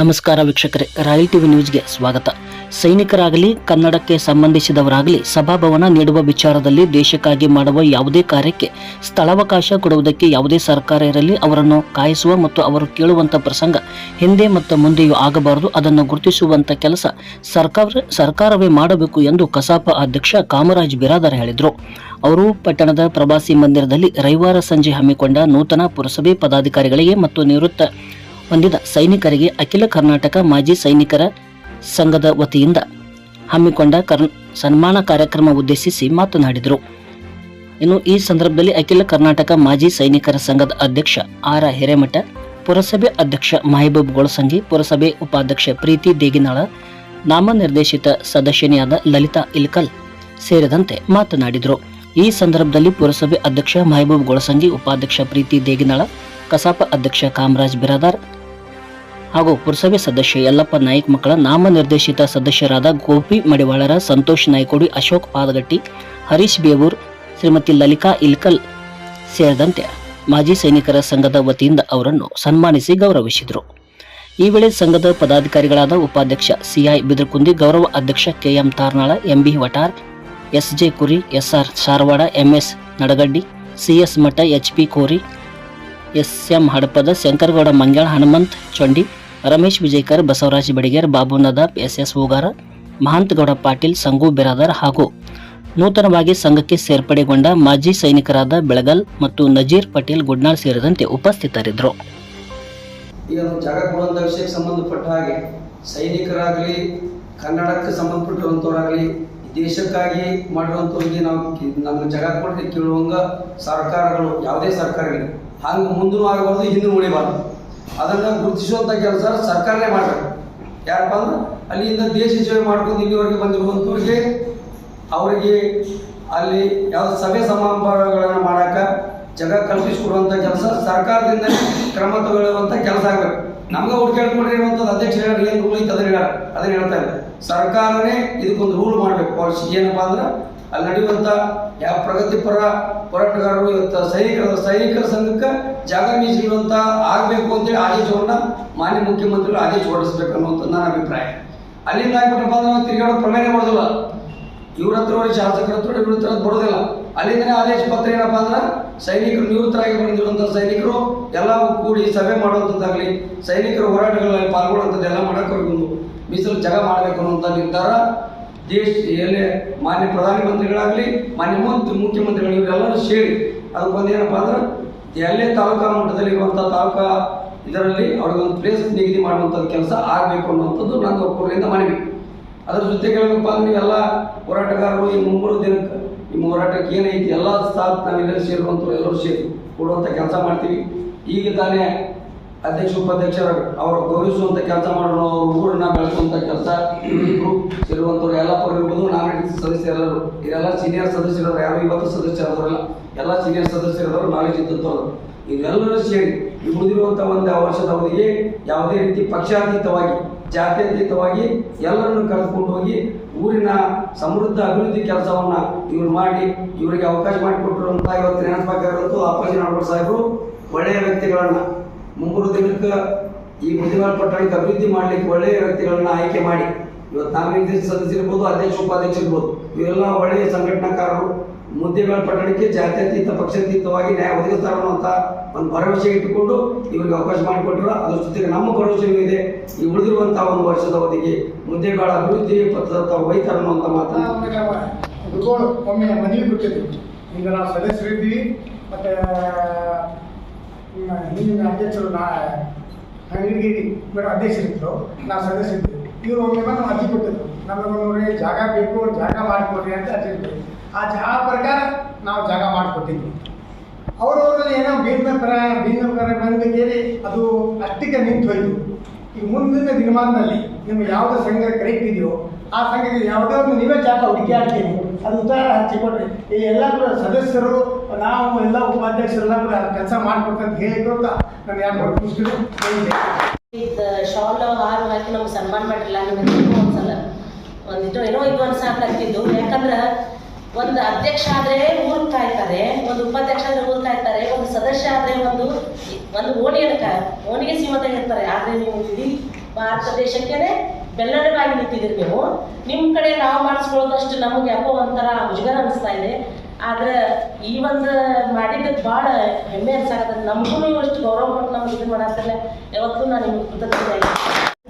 ನಮಸ್ಕಾರ ವೀಕ್ಷಕರೇ, royal TV ನ್ಯೂಸ್ಗೆ ಸ್ವಾಗತ. ಸೈನಿಕರಾಗಲಿ, ಕನ್ನಡಕ್ಕೆ ಸಂಬಂಧಿಸಿದವರಾಗಲಿ, ಸಭಾಭವನ ನೀಡುವ ವಿಚಾರದಲ್ಲಿ ದೇಶಕ್ಕಾಗಿ ಮಾಡುವ ಯಾವುದೇ ಕಾರ್ಯಕ್ಕೆ ಸ್ಥಳಾವಕಾಶ ಕೊಡುವುದಕ್ಕೆ ಯಾವುದೇ ಸರ್ಕಾರ ಇರಲಿ, ಅವರನ್ನು ಕಾಯಿಸುವ ಮತ್ತು ಅವರು ಕೇಳುವಂಥ ಪ್ರಸಂಗ ಹಿಂದೆ ಮತ್ತು ಮುಂದೆಯೂ ಆಗಬಾರದು. ಅದನ್ನು ಗುರುತಿಸುವಂಥ ಕೆಲಸ ಸರ್ಕಾರ, ಸರ್ಕಾರವೇ ಮಾಡಬೇಕು ಎಂದು ಕಸಾಪ ಅಧ್ಯಕ್ಷ ಕಾಮರಾಜ್ ಬಿರಾದರ್ ಹೇಳಿದರು. ಅವರು ಪಟ್ಟಣದ ಪ್ರವಾಸಿ ಮಂದಿರದಲ್ಲಿ ರವಿವಾರ ಸಂಜೆ ಹಮ್ಮಿಕೊಂಡ ನೂತನ ಪುರಸಭೆ ಪದಾಧಿಕಾರಿಗಳಿಗೆ ಮತ್ತು ನಿವೃತ್ತ ಹೊಂದಿದ ಸೈನಿಕರಿಗೆ ಅಖಿಲ ಕರ್ನಾಟಕ ಮಾಜಿ ಸೈನಿಕರ ಸಂಘದ ವತಿಯಿಂದ ಹಮ್ಮಿಕೊಂಡ ಸನ್ಮಾನ ಕಾರ್ಯಕ್ರಮ ಉದ್ದೇಶಿಸಿ ಮಾತನಾಡಿದರು. ಇನ್ನು ಈ ಸಂದರ್ಭದಲ್ಲಿ ಅಖಿಲ ಕರ್ನಾಟಕ ಮಾಜಿ ಸೈನಿಕರ ಸಂಘದ ಅಧ್ಯಕ್ಷ ಆರ ಹಿರೇಮಠ, ಪುರಸಭೆ ಅಧ್ಯಕ್ಷ ಮಹಬೂಬ್ ಗೊಳಸಂಗಿ, ಪುರಸಭೆ ಉಪಾಧ್ಯಕ್ಷ ಪ್ರೀತಿ ದೇಗಿನಾಳ, ನಾಮನಿರ್ದೇಶಿತ ಸದಸ್ಯನಿಯಾದ ಲಲಿತಾ ಇಲ್ಕಲ್ ಸೇರಿದಂತೆ ಮಾತನಾಡಿದರು. ಈ ಸಂದರ್ಭದಲ್ಲಿ ಪುರಸಭೆ ಅಧ್ಯಕ್ಷ ಮಹಬೂಬ್ ಗೊಳಸಂಗಿ, ಉಪಾಧ್ಯಕ್ಷ ಪ್ರೀತಿ ದೇಗಿನಾಳ, ಕಸಾಪ ಅಧ್ಯಕ್ಷ ಕಾಮರಾಜ್ ಬಿರಾದಾರ್ ಹಾಗೂ ಪುರಸಭೆ ಸದಸ್ಯ ಯಲ್ಲಪ್ಪ ನಾಯ್ಕ್ ಮಕ್ಕಳ ನಾಮನಿರ್ದೇಶಿತ ಸದಸ್ಯರಾದ ಗೋಪಿ ಮಡಿವಾಳರ, ಸಂತೋಷ್ ನಾಯ್ಕೋಡಿ, ಅಶೋಕ್ ಪಾದಗಟ್ಟಿ, ಹರೀಶ್ ಬೇವೂರ್, ಶ್ರೀಮತಿ ಲಲಿಕಾ ಇಲ್ಕಲ್ ಸೇರಿದಂತೆ ಮಾಜಿ ಸೈನಿಕರ ಸಂಘದ ವತಿಯಿಂದ ಅವರನ್ನು ಸನ್ಮಾನಿಸಿ ಗೌರವಿಸಿದರು. ಈ ವೇಳೆ ಸಂಘದ ಪದಾಧಿಕಾರಿಗಳಾದ ಉಪಾಧ್ಯಕ್ಷ ಸಿಐ ಬಿದ್ರಕುಂದಿ, ಗೌರವ ಅಧ್ಯಕ್ಷ K M Tarnal, MB Vatar, SJ Kuri, SR Sharavada MS Nadagaddi, CS Math HP Kori, SM Hadapada, Shankaragouda Mangala Hanumant Chondi Ramesh Vijayakar, Basavaraj Badiger, Babu Nadab S Hugara Mahantagouda Patil, Sangu Biradar ಹಾಗೂ ನೂತನವಾಗಿ ಸಂಘಕ್ಕೆ ಸೇರ್ಪಡೆಗೊಂಡ ಮಾಜಿ ಸೈನಿಕರಾದ ಬೆಳಗಲ್ ಮತ್ತು ನಜೀರ್ ಪಟೇಲ್ ಗುಡ್ನಾಳ್ ಸೇರಿದಂತೆ ಉಪಸ್ಥಿತರಿದ್ದರು. ಈ ಒಂದು ಜಾಗ ಕೊಡುವಂಥ ವಿಷಯಕ್ಕೆ ಸಂಬಂಧಪಟ್ಟ ಹಾಗೆ ಸೈನಿಕರಾಗಲಿ, ಕನ್ನಡಕ್ಕೆ ಸಂಬಂಧಪಟ್ಟಿರುವಂಥವರಾಗಲಿ ದೇಶಕ್ಕಾಗಿ ಮಾಡಿರುವಂಥವ್ರಿಗೆ ನಾವು ನಮ್ಮ ಜಾಗ ಕೊಟ್ಟರೆ ಕೇಳುವಂಗ ಸರ್ಕಾರಗಳು, ಯಾವುದೇ ಸರ್ಕಾರಗಳು ಹಂಗೆ ಮುಂದೂ ಆಗಬಾರ್ದು, ಹಿಂದೂ ಉಳಿಬಾರ್ದು. ಅದನ್ನು ಗುರುತಿಸುವಂಥ ಕೆಲಸ ಸರ್ಕಾರನೇ ಮಾಡಬೇಕು. ಯಾರಪ್ಪ ಅಂದ್ರೆ ಅಲ್ಲಿಂದ ದೇಶ ಸೇವೆ ಮಾಡ್ಕೊಂಡು ಇಲ್ಲಿವರೆಗೆ ಬಂದಿರುವಂಥವ್ರಿಗೆ ಅವರಿಗೆ ಅಲ್ಲಿ ಯಾವ ಸಭೆ ಸಮಾರಂಭಗಳನ್ನು ಮಾಡಾಕ ಜಗ ಕಲ್ಪಿಸಿಕೊಡುವಂಥ ಕೆಲಸ ಸರ್ಕಾರದಿಂದ ಕ್ರಮ ತಗೊಳ್ಳುವಂಥ ಕೆಲಸ ಆಗಬೇಕು. ನಮ್ಗೆ ಹುಡ್ಕಾಡ್ಕೊಂಡಿರುವಂಥದ್ದು ಅಧ್ಯಕ್ಷರು ಏನು ರೂಲ್ ಐತೆ ಅದನ್ನ ಅದನ್ನ ಹೇಳ್ತಾ ಇಲ್ಲ ಸರ್ಕಾರನೇ ಇದಕ್ಕೊಂದು ರೂಲ್ ಮಾಡಬೇಕು. ಪಾಲಿಸಿ ಏನಪ್ಪ ಅಂದ್ರೆ ಅಲ್ಲಿ ನಡೆಯುವಂಥ ಯಾವ ಪ್ರಗತಿಪರ ಹೋರಾಟಗಾರರು ಇವತ್ತು ಸೈನಿಕರ ಸೈನಿಕರ ಸಂಘಕ್ಕೆ ಜಾಗ ಮೀಸಲಿಡುವಂಥ ಆಗಬೇಕು ಅಂತೇಳಿ ಆದೇಶವನ್ನು ಮಾನ್ಯ ಮುಖ್ಯಮಂತ್ರಿಗಳು ಆದೇಶ ಹೊರಡಿಸ್ಬೇಕು ಅನ್ನುವಂಥ ನನ್ನ ಅಭಿಪ್ರಾಯ. ಅಲ್ಲಿಂದ ಆಗ್ಬಿಟ್ಟಪ್ಪ ಅಂದ್ರೆ ನಾವು ತಿರುಗಾಡೋ ಪ್ರಮೇಯ ಮಾಡೋದಿಲ್ಲ ಇವ್ರ ಹತ್ರ ಶಾಸಕರ ಹತ್ರ ಇವ್ರ ಹತ್ರ ಬರೋದಿಲ್ಲ. ಅಲ್ಲಿಂದನೇ ಆದೇಶ ಪತ್ರ ಏನಪ್ಪ ಅಂದ್ರೆ ಸೈನಿಕರು ನಿವೃತ್ತರಾಗಿ ಬಂದಿರುವಂಥ ಸೈನಿಕರು ಎಲ್ಲ ಕೂಡಿ ಸಭೆ ಮಾಡುವಂಥದ್ದಾಗಲಿ ಸೈನಿಕರ ಹೋರಾಟಗಳಲ್ಲಿ ಪಾಲ್ಗೊಳ್ಳುವಂಥದ್ದು ಎಲ್ಲ ಅವ್ರಿಗೊಂದು ಮೀಸಲು ಜಾಗ ಮಾಡಬೇಕು ಅನ್ನುವಂಥ ನಿರ್ಧಾರ ದೇಶ ಎಲ್ಲೇ ಮಾನ್ಯ ಪ್ರಧಾನಿ ಮಂತ್ರಿಗಳಾಗಲಿ, ಮಾನ್ಯ ಮಂತ್ರಿ, ಮುಖ್ಯಮಂತ್ರಿಗಳು, ಇವರೆಲ್ಲರೂ ಸೇರಿ. ಅದಕ್ಕೊಂದು ಏನಪ್ಪ ಅಂದ್ರೆ, ಎಲ್ಲೇ ತಾಲೂಕಾ ಮಟ್ಟದಲ್ಲಿ ಇರುವಂಥ ತಾಲೂಕಾ ಇದರಲ್ಲಿ ಅವ್ರಿಗೊಂದು ಪ್ಲೇಸ್ ನಿಗದಿ ಮಾಡುವಂಥದ್ದು ಕೆಲಸ ಆಗಬೇಕು ಅನ್ನುವಂಥದ್ದು ನನ್ನ ಒಕ್ಕೂರಿಂದ ಮನವಿ. ಅದರ ಜೊತೆ ಕೇಳಬೇಕಪ್ಪ ಅಂದ್ರೆ ನೀವೆಲ್ಲ ಹೋರಾಟಗಾರರು ಈ ಮೂರು ದಿನಕ್ಕೆ, ನಿಮ್ಮ ಹೋರಾಟಕ್ಕೆ ಏನೈತಿ, ಎಲ್ಲ ಸಾಥ್ ನಾವೆಲ್ಲರೂ ಸೇರುವಂಥವ್ರು ಎಲ್ಲರೂ ಸೇರಿ ಕೊಡುವಂಥ ಕೆಲಸ ಮಾಡ್ತೀವಿ. ಈಗ ತಾನೇ ಅಧ್ಯಕ್ಷ, ಉಪಾಧ್ಯಕ್ಷರ ಅವರು ಗೌರವಿಸುವಂಥ ಕೆಲಸ ಮಾಡೋಣ ಅವ್ರ ಬೆಳೆಸುವಂಥ ಕೆಲಸ ಇಬ್ಬರು ಎಲ್ಲ ಎಲ್ಲಪ್ಪ ಇರ್ಬೋದು ನಾಮಿನೇಟ್ ಸದಸ್ಯರೆಲ್ಲರೂ ಇದೆಲ್ಲ ಸೀನಿಯರ್ ಸದಸ್ಯರು ಯಾರು ಇವತ್ತು ಸದಸ್ಯರಲ್ಲ ಎಲ್ಲ ಸೀನಿಯರ್ ಸದಸ್ಯರವರು ನಾಲೆಜ್ ಇದ್ದಂಥವ್ರು. ಇವೆಲ್ಲರೂ ಸೇರಿ ಉಳಿದಿರುವಂಥ ಒಂದು ವರ್ಷದ ಅವಧಿಗೆ ಯಾವುದೇ ರೀತಿ ಪಕ್ಷಾತೀತವಾಗಿ, ಜಾತ್ಯತೀತವಾಗಿ ಎಲ್ಲರನ್ನು ಕರೆದುಕೊಂಡು ಹೋಗಿ ಊರಿನ ಸಮೃದ್ಧ ಅಭಿವೃದ್ಧಿ ಕೆಲಸವನ್ನ ಇವ್ರು ಮಾಡಿ, ಇವರಿಗೆ ಅವಕಾಶ ಮಾಡಿಕೊಟ್ಟಿರುವಂಥ ಇವತ್ತು ನೆನಪಾಗಿರುವಂತೂ ಅಪ್ಪಾಜಿ ನಾಡಗೌಡ ಸಾಹೇಬರು. ಒಳ್ಳೆಯ ವ್ಯಕ್ತಿಗಳನ್ನ. ಮುಂಬರುವ ದಿನಕ್ಕೆ ಈ ಮುದಿವಾಳ ಪಟ್ಟಣಕ್ಕೆ ಅಭಿವೃದ್ಧಿ ಮಾಡಲಿಕ್ಕೆ ಒಳ್ಳೆಯ ವ್ಯಕ್ತಿಗಳನ್ನ ಆಯ್ಕೆ ಮಾಡಿ. ಇವತ್ತು ನಾಗರಿಕ ಸದಸ್ಯ ಇರ್ಬೋದು, ಅಧ್ಯಕ್ಷ ಉಪಾಧ್ಯಕ್ಷ ಇರ್ಬೋದು, ಇವೆಲ್ಲ ಒಳ್ಳೆಯ ಸಂಘಟನಾಕಾರರು. ಮುದ್ದೆಗಳ ಪಟ್ಟಣಕ್ಕೆ ಜಾತ್ಯತೀತ, ಪಕ್ಷಾತೀತವಾಗಿ ನ್ಯಾಯ ಒದಗಿಸ್ತಾರ ಅನ್ನುವಂಥ ಒಂದು ಭರವಸೆ ಇಟ್ಟುಕೊಂಡು ಇವರಿಗೆ ಅವಕಾಶ ಮಾಡಿಕೊಟ್ಟರು ಅದ್ರ ಜೊತೆಗೆ ನಮ್ಮ ಭರವಸೆಯೂ ಇದೆ. ಈ ಉಳಿದಿರುವಂತಹ ಒಂದು ವರ್ಷದ ಅವಧಿಗೆ ಮುದ್ದೆಗಳ ಅಭಿವೃದ್ಧಿ ಪಥದತ್ತ ಒಯ್ತಾರೆ ಅನ್ನುವಂಥ ಮಾತನ್ನು ಒಮ್ಮೆ ಮನವಿ ಕೊಟ್ಟಿದ್ರು. ಈಗ ನಾವು ಸದಸ್ಯರಿದ್ದೀವಿ ಮತ್ತು ಹಿಂದಿನ ಅಧ್ಯಕ್ಷರು ನಾ ಅಂಗಡಿಗಿರಿ ಮೇಡಮ್ ಅಧ್ಯಕ್ಷರಿದ್ರು, ನಾವು ಸದಸ್ಯರಿದ್ದರು ಇವರು ಒಮ್ಮೆ ಬಂದು ಅರ್ಜಿ ಕೊಟ್ಟಿದ್ರು. ನೋಡಿ ಜಾಗ ಬೇಕು, ಜಾಗ ಮಾಡಿಕೊಡ್ರಿ ಅಂತ ಅರ್ಜಿ ಆ ಜಾಗ ಪ್ರಕಾರ ನಾವು ಜಾಗ ಮಾಡಿಕೊಟ್ಟಿದ್ವಿ. ಅವರವರಲ್ಲಿ ಏನೋ ಭೀಮ ಪರ ಭೀಮ ಪರ ಬಂದು ಕೇಳಿ ಅದು ಅಷ್ಟಕ್ಕೆ ನಿಂತು ಹೋಯ್ತು. ಈ ಮುಂದಿನ ದಿನಮಾನದಲ್ಲಿ ನಿಮ್ಗೆ ಯಾವುದೋ ಸಂಘ ಕರೆಕ್ಟ್ ಇದೆಯೋ, ಆ ಸಂಘಕ್ಕೆ ಯಾವುದೇ ಒಂದು ನೀವೇ ಜಾಗ ಹುಡುಕಿ ಹಾಕ್ತೀವಿ ಅದು ಉತ್ತರ ಹಚ್ಚಿಕೊಡ್ರಿ. ಈ ಎಲ್ಲ ಸದಸ್ಯರು ನಾವು ಎಲ್ಲ ಉಪಾಧ್ಯಕ್ಷರೆಲ್ಲ ಕೆಲಸ ಮಾಡ್ಬೇಕಂತ ಹೇಳಿದ್ರು ನಾನು ಯಾರು ಮುಗಿಸ್ತೀನಿ ಇದು ಶಾಲ್ ನಮ್ಗೆ ಸನ್ಮಾನ ಮಾಡಿರಲ್ಲ ಒಂದ್ಸಲ. ಒಂದಿಟ್ಟು ಏನೋ ಇದು ಅನ್ಸಾಕತ್ತಿದ್ದು ಯಾಕಂದ್ರೆ ಒಂದು ಅಧ್ಯಕ್ಷ ಆದ್ರೆ ಊರು ಕಾಯ್ತಾರೆ ಒಂದು ಉಪಾಧ್ಯಕ್ಷ ಆದರೆ ಊರು ಕಾಯ್ತಾರೆ ಒಂದು ಸದಸ್ಯ ಆದ್ರೆ ಒಂದು ಒಂದು ಓಣಿಯನ್ನು ಕಾ ಓಣಿಗೆ ಇರ್ತಾರೆ. ಆದ್ರೆ ನೀವು ಇಡೀ ಭಾರತ ದೇಶಕ್ಕೇನೆ ಬೆಲ್ಲಡವಾಗಿ ನಿಂತಿದ್ದೀರಿ ನೀವು. ನಿಮ್ಮ ಕಡೆ ನಾವು ಮಾಡಿಸ್ಕೊಳ್ಳೋದಷ್ಟು ನಮಗೆ ಯಾಕೋ ಒಂಥರ ಮುಜುಗರ ಅನಿಸ್ತಾ ಇದೆ. ಆದ್ರೆ ಈ ಒಂದು ಮಾಡಿದ್ದಕ್ಕೆ ಭಾಳ ಹೆಮ್ಮೆ ಅನ್ಸಾಕತ್ತೆ. ನಮಗೂ ಅಷ್ಟು ಗೌರವ ಕೊಟ್ಟು ನಮ್ಗೆ ಇದು ಮಾಡಾಕಲ್ಲ ಯಾವತ್ತೂ ನಾನು ನಿಮ್ಗೆ ಕೃತಜ್ಞತೆ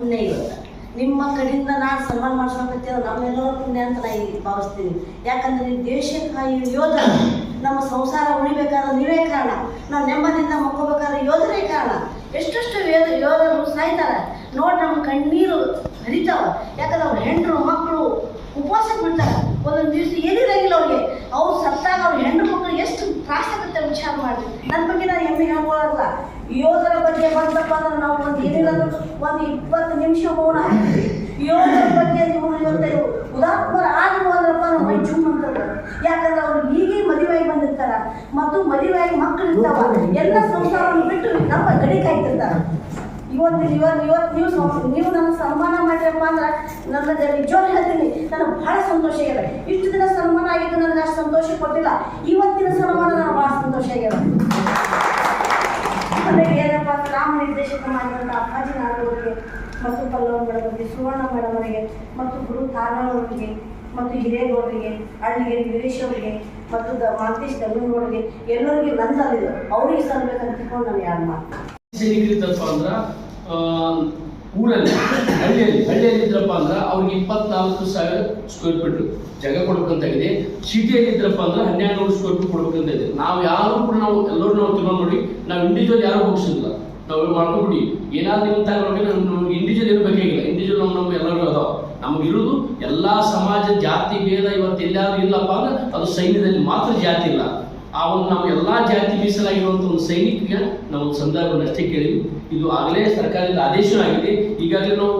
ಪುಣ್ಯ ಇವತ್ತು ನಿಮ್ಮ ಕಡೆಯಿಂದ ನಾನು ಸನ್ಮಾನ ಮಾಡಿಸ್ಬೇಕಂತೇಳಿ ನಮ್ಮೆಲ್ಲರೂ ಪುಣ್ಯ ಅಂತ ನಾನು ಈಗ ಭಾವಿಸ್ತೀನಿ. ಯಾಕಂದ್ರೆ ದೇಶಕ್ಕಾಗಿ ಯೋಧ ನಮ್ಮ ಸಂಸಾರ ಉಳಿಬೇಕಾದ್ರೆ ನೀವೇ ಕಾರಣ. ನಾವು ನೆಮ್ಮದಿಯಿಂದ ಮಕ್ಕೋಬೇಕಾದ್ರೆ ಯೋಧರೇ ಕಾರಣ. ಎಷ್ಟೆಷ್ಟು ಯೋಧ, ಯೋಧರು ಸಾಯ್ತಾರೆ. ನೋಡಿ ನಮ್ಮ ಕಣ್ಣೀರು ಹರಿತಾವ. ಯಾಕಂದ್ರೆ ಅವ್ರ ಹೆಂಡರು ಮಕ್ಕಳು ಉಪವಾಸಕ್ಕೆ ಬಿಡ್ತಾರೆ. ಒಂದೊಂದು ದಿವಸ ಏನಿರಂಗಿಲ್ಲ ಅವ್ರು ಸತ್ತಾಗ ಅವ್ರ ಹೆಣ್ಣು ಮಕ್ಕಳು ಎಷ್ಟು ತ್ರಾಸ ಆಗುತ್ತೆ ವಿಚಾರ ಮಾಡಿ ನನ್ನ ಹೇಳ್ಕೊಳ್ಳಲ್ಲ ಯೋಧರ ಬಗ್ಗೆ ಬಂತಪ್ಪ ಅಂದ್ರೆ ನಾವು ಒಂದು ಏನಿಲ್ಲ ಒಂದು ಇಪ್ಪತ್ತು ನಿಮಿಷ ಮೌನ ಯೋಧರ ಬಗ್ಗೆ ನೀವು ಇವತ್ತು ಉದಾತ್ಮರ ಆಗಿರುವ ಅಂದ್ರಪ್ಪ ನಾವು ಮೈ ಜುಮ್ ಯಾಕಂದ್ರೆ ಅವ್ರು ಈಗೇ ಮದುವೆಯಾಗಿ ಬಂದಿರ್ತಾರ. ಮತ್ತು ಮದುವೆಯಾಗಿ ಮಕ್ಕಳು ಇರ್ತಾವ. ಎಲ್ಲ ಸಂಸಾರವನ್ನು ಬಿಟ್ಟು ನಮ್ಮ ಗಡಿ ಕಾಯ್ತಿರ್ತಾರ. ಇವತ್ತು ಇವತ್ತು ಇವತ್ತು ನೀವು ನೀವು ನನ್ನ ಸನ್ಮಾನ ಮಾಡಿರಪ್ಪ ಅಂದ್ರೆ ನನ್ನ ನಿಜವಾಗ್ಲೂ ಹೇಳ್ತೀನಿ, ನನಗೆ ಬಹಳ ಸಂತೋಷ ಆಗಿದೆ. ಇಷ್ಟು ದಿನ ಸನ್ಮಾನ ಆಗಿದ್ದು ನನಗೆ ಅಷ್ಟು ಸಂತೋಷ ಕೊಟ್ಟಿಲ್ಲ. ಇವತ್ತಿನ ಸನ್ಮಾನ ನನಗೆ ಬಹಳ ಸಂತೋಷ ಆಗಿದೆ. ನಾಮ ನಿರ್ದೇಶಕ ಮಾಡಿದಂಥ ಅಪ್ಪಾಜಿ ನಾಡವರಿಗೆ ಮತ್ತು ಪಲ್ಲವ ಮೇಡಮ್ಗೆ ಸುವರ್ಣ ಅವರಿಗೆ ಮತ್ತು ಗುರು ಅವರಿಗೆ ಮತ್ತು ಹಿರೇಗೌಡರಿಗೆ ಅಳ್ಳಿಗೆ ವೀರೇಶ್ ಅವರಿಗೆ ಮತ್ತು ದ ಮಾಂತೇಶ್ ದಮ್ಮನಗೌಡರಿಗೆ ಎಲ್ಲರಿಗೆ ನಂದಲ್ಲಿದೆ ಅವರಿಗೆ ತಿಳ್ಕೊಂಡು ನಾನು ಯಾರು ಮಾತಾಡ್ತೀನಿ ಅಂದ್ರೆ ಊರಲ್ಲಿ, ಹಳ್ಳಿಯಲ್ಲಿ ಹಳ್ಳಿಯಲ್ಲಿ ಇದ್ರಪ್ಪ ಅಂದ್ರೆ ಅವ್ರಿಗೆ ಇಪ್ಪತ್ನಾಲ್ಕು ಸಾವಿರ ಸ್ಕ್ವೇರ್ ಫೀಟ್ ಜಾಗ ಕೊಡ್ಬೇಕಂತಾಗಿದೆ ಸಿಟಿಯಲ್ಲಿ ಇದ್ರಪ್ಪ ಅಂದ್ರೆ ಹನ್ನೆರಡು ನೂರು ಸ್ಕ್ವೇರ್ ಫೀಟ್ ಕೊಡ್ಬೇಕಂತ ಇದೆ. ನಾವು ಯಾರು ಕೂಡ ನಾವು ಎಲ್ಲರೂ ನಾವು ತಿನ್ನೋ ನೋಡಿ, ನಾವು ಇಂಡಿವಿಜುವಲ್ ಯಾರು ಹೋಗಿಸಿಲ್ಲ. ನಾವು ಮಾಡ್ಕೊಂಡ್ಬಿಡಿ ಏನಾದ್ರು ತಗೊಂಡ್ರೆ ನಮ್ಗೆ ಇಂಡಿವಿಜುವಲ್ ಇರಬೇಕಾಗಿಲ್ಲ. ಇಂಡಿವಿಜುವಲ್ ನಮ್ಮ ನಮ್ಗೆ ಎಲ್ಲರೂ ಅದಾವ. ನಮ್ಗೆ ಇರೋದು ಎಲ್ಲಾ ಸಮಾಜ, ಜಾತಿ, ಭೇದ ಇವತ್ತು ಎಲ್ಲಾದ್ರೂ ಇಲ್ಲಪ್ಪ ಅಂದ್ರೆ ಅದು ಸೈನ್ಯದಲ್ಲಿ ಮಾತ್ರ ಜಾತಿ ಇಲ್ಲ. ಆ ಒಂದು ನಮ್ಮ ಎಲ್ಲಾ ಜಾತಿ ಮೀಸಲಾಗಿರುವಂತ ಒಂದು ಸೈನಿಕರಿಗೆ ನಾವು ಒಂದು ಸಂದರ್ಭವನ್ನು ಅಷ್ಟೇ ಕೇಳಿದ್ವಿ. ಇದು ಆಗಲೇ ಸರ್ಕಾರದಿಂದ ಆದೇಶ ಆಗಿದೆ. ಈಗಾಗಲೇ ನಾವು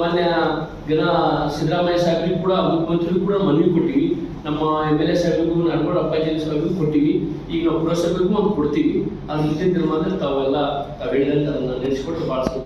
ಮಾನ್ಯ ಜನ ಸಿದ್ದರಾಮಯ್ಯ ಸಾಹೇಬ್ರಿಗೂ ಕೂಡ, ಮುಖ್ಯಮಂತ್ರಿಗೂ ಕೂಡ ಮನವಿ ಕೊಟ್ಟಿವಿ. ನಮ್ಮ ಎಂ ಎಲ್ ಎ ಸಾಹೇಬ್ರಿಗೂ ನಡ್ಕೊಂಡು ಅಪ್ಪಾಜಿ ಸಾಹೇಬ್ರಿಗೂ ಕೊಟ್ಟಿವಿ. ಈಗ ನಾವು ಪುರಸಭೆಗೂ ಒಂದು ಕೊಡ್ತೀವಿ. ಅದು ಮುಂದಿನ ಮಾತ್ರ ತಾವೆಲ್ಲ ತಾವು ಹೇಳಿದಂತೆ ಅದನ್ನ ನೆನೆಸ್ಕೊಂಡು ಭಾಳ